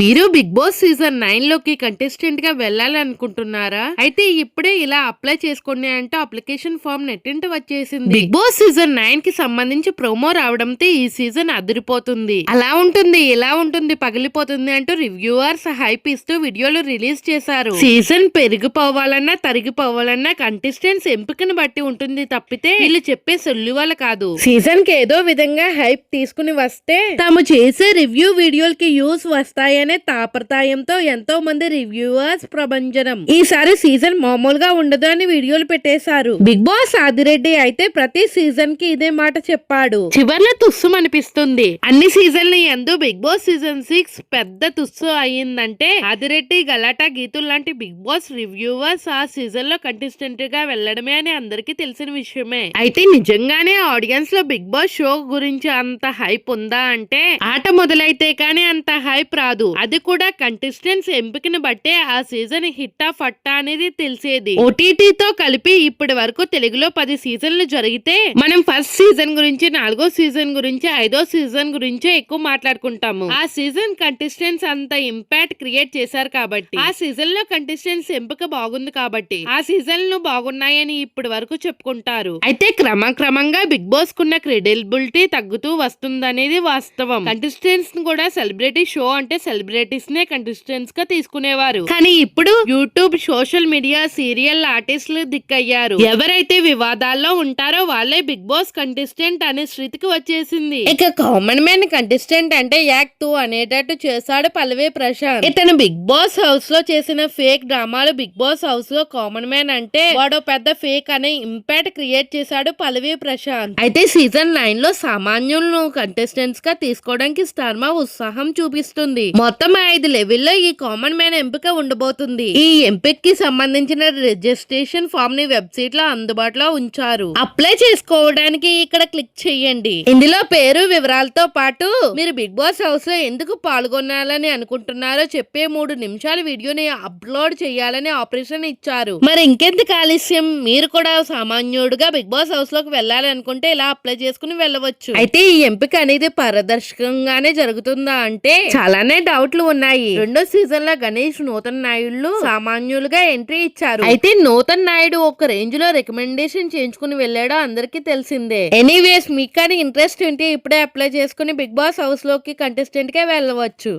మీరు big Boss season నైన్లోకి కంటెస్టెంట్గా వెళ్ళాలనుకుంటున్నారా? అయితే ఇప్పుడే ఇలా అప్లై చేసుకోండి అంటే అప్లికేషన్ ఫామ్ నెట్టింట వచ్చేసింది. బిగ్ బాస్ సీజన్ నైన్కి సంబంధించి ప్రోమో రావడంతో ఈ సీజన్ అదిరిపోతుంది. అలా ఉంటుంది ఇలా ఉంటుంది పగిలిపోతుంది అంటూ రివ్యూవర్స్ హైప్ ఇస్తూ వీడియోలు రిలీజ్ చేశారు. సీజన్ పెరిగిపోవాలన్నా తరిగిపోవాలన్నా కంటెస్టెంట్స్ ఎంపికను బట్టి ఉంటుంది తప్పితే వీళ్ళు చెప్పే సొల్లువల కాదు. సీజన్కి ఏదో విధంగా హైప్ తీసుకుని వస్తే తాము చేసే రివ్యూ వీడియోలకి యూస్ వస్తాయి వస్తాయనే తాపత్రయంతో ఎంతో మంది రివ్యూవర్స్ ప్రభంజనం. ఈసారి సీజన్ మామూలుగా ఉండదు అని వీడియోలు పెట్టేశారు. బిగ్ బాస్ ఆదిరెడ్డి అయితే ప్రతి సీజన్కి ఇదే మాట చెప్పాడు. చివర్లో తుస్సు అనిపిస్తుంది. అన్ని సీజన్లు ఎందు బిగ్ బాస్ సీజన్ సిక్స్ పెద్ద తుస్సు అయ్యిందంటే ఆదిరెడ్డి గలాటా గీతులు లాంటి బిగ్ బాస్ రివ్యూవర్స్ ఆ సీజన్లో కంటెస్టెంట్గా వెళ్ళడమే అని అందరికీ తెలిసిన విషయమే. అయితే నిజంగానే ఆడియన్స్లో బిగ్ బాస్ షో గురించి అంత హైప్ ఉందా అంటే ఆట మొదలైతే కానీ అంత హైప్ రాదు. అది కూడా కంటెస్టెంట్స్ ఎంపికను బట్టే ఆ సీజన్ హిట్టా ఫట్టా అనేది తెలిసేది. ఓటీటీతో కలిపి ఇప్పటి వరకు తెలుగులో పది సీజన్లు జరిగితే మనం ఫస్ట్ సీజన్ గురించి నాలుగో సీజన్ గురించి ఐదో సీజన్ గురించే ఎక్కువ మాట్లాడుకుంటాము. ఆ సీజన్ కంటెస్టెంట్స్ అంత ఇంపాక్ట్ క్రియేట్ చేశారు కాబట్టి. ఆ సీజన్లో కంటెస్టెంట్స్ ఎంపిక బాగుంది కాబట్టి. ఆ సీజన్లు బాగున్నాయని ఇప్పటి వరకు చెప్పుకుంటారు. అయితే క్రమక్రమంగా బిగ్ బాస్ కున్న క్రెడిబిలిటీ తగ్గుతూ వస్తుందనేది వాస్తవం. కంటెస్టెంట్స్ కూడా సెలబ్రిటీ షో అంటే సెలబ్రిటీ నే కంటెస్టెంట్స్గా తీసుకునేవారు. కానీ ఇప్పుడు యూట్యూబ్ సోషల్ మీడియా సీరియల్ ఆర్టిస్టులు దిక్కయ్యారు. ఎవరైతే వివాదాల్లో ఉంటారో వాళ్ళే బిగ్ బాస్ కంటెస్టెంట్ అనే స్థితికి వచ్చేసింది. ఇక కామన్ మ్యాన్ కంటెస్టెంట్ అంటే యాక్ట్ అనేటట్టు చేశాడు పల్లవి ప్రశాంత్. ఇతను బిగ్ బాస్ హౌస్లో చేసిన ఫేక్ డ్రామాలు బిగ్ బాస్ హౌస్లో కామన్ మ్యాన్ అంటే వాడో పెద్ద ఫేక్ అనే ఇంపాక్ట్ క్రియేట్ చేశాడు పల్లవి ప్రశాంత్. అయితే సీజన్ నైన్లో సామాన్యులను కంటెస్టెంట్స్గా తీసుకోవడానికి స్టార్మా ఉత్సాహం చూపిస్తుంది. మొత్తం ఐదు లెవెల్లో ఈ కామన్ మ్యాన్ ఎంపిక ఉండబోతుంది. ఈ ఎంపిక కి సంబంధించిన రిజిస్ట్రేషన్ ఫామ్ని వెబ్సైట్లో అందుబాటులో ఉంచారు. అప్లై చేసుకోవడానికి ఇక్కడ క్లిక్ చేయండి. ఇందులో పేరు వివరాలతో పాటు మీరు బిగ్ బాస్ హౌస్లో ఎందుకు పాల్గొనాలని అనుకుంటున్నారో చెప్పే మూడు నిమిషాల వీడియోని అప్లోడ్ చేయాలని ఆపరేషన్ ఇచ్చారు. మరి ఇంకెందుకు ఆలస్యం? మీరు కూడా సామాన్యుడుగా బిగ్ బాస్ హౌస్లోకి వెళ్ళాలి అనుకుంటే ఇలా అప్లై చేసుకుని వెళ్ళవచ్చు. అయితే ఈ ఎంపిక అనేది పారదర్శకంగానే జరుగుతుందా అంటే చాలానే డౌట్లు ఉన్నాయి. రెండో సీజన్లో గణేష్ నూతన్ నాయుడు సామాన్యులుగా ఎంట్రీ ఇచ్చారు. అయితే నూతన్ నాయుడు ఒక రేంజ్లో రికమెండేషన్ చేయించుకుని వెళ్ళాడో అందరికీ తెలిసిందే. ఎనీవేస్ మీకు కానీ ఇంట్రెస్ట్ ఉంటే ఇప్పుడే అప్లై చేసుకుని బిగ్ బాస్ హౌస్లోకి కంటెస్టెంట్గా వెళ్ళవచ్చు.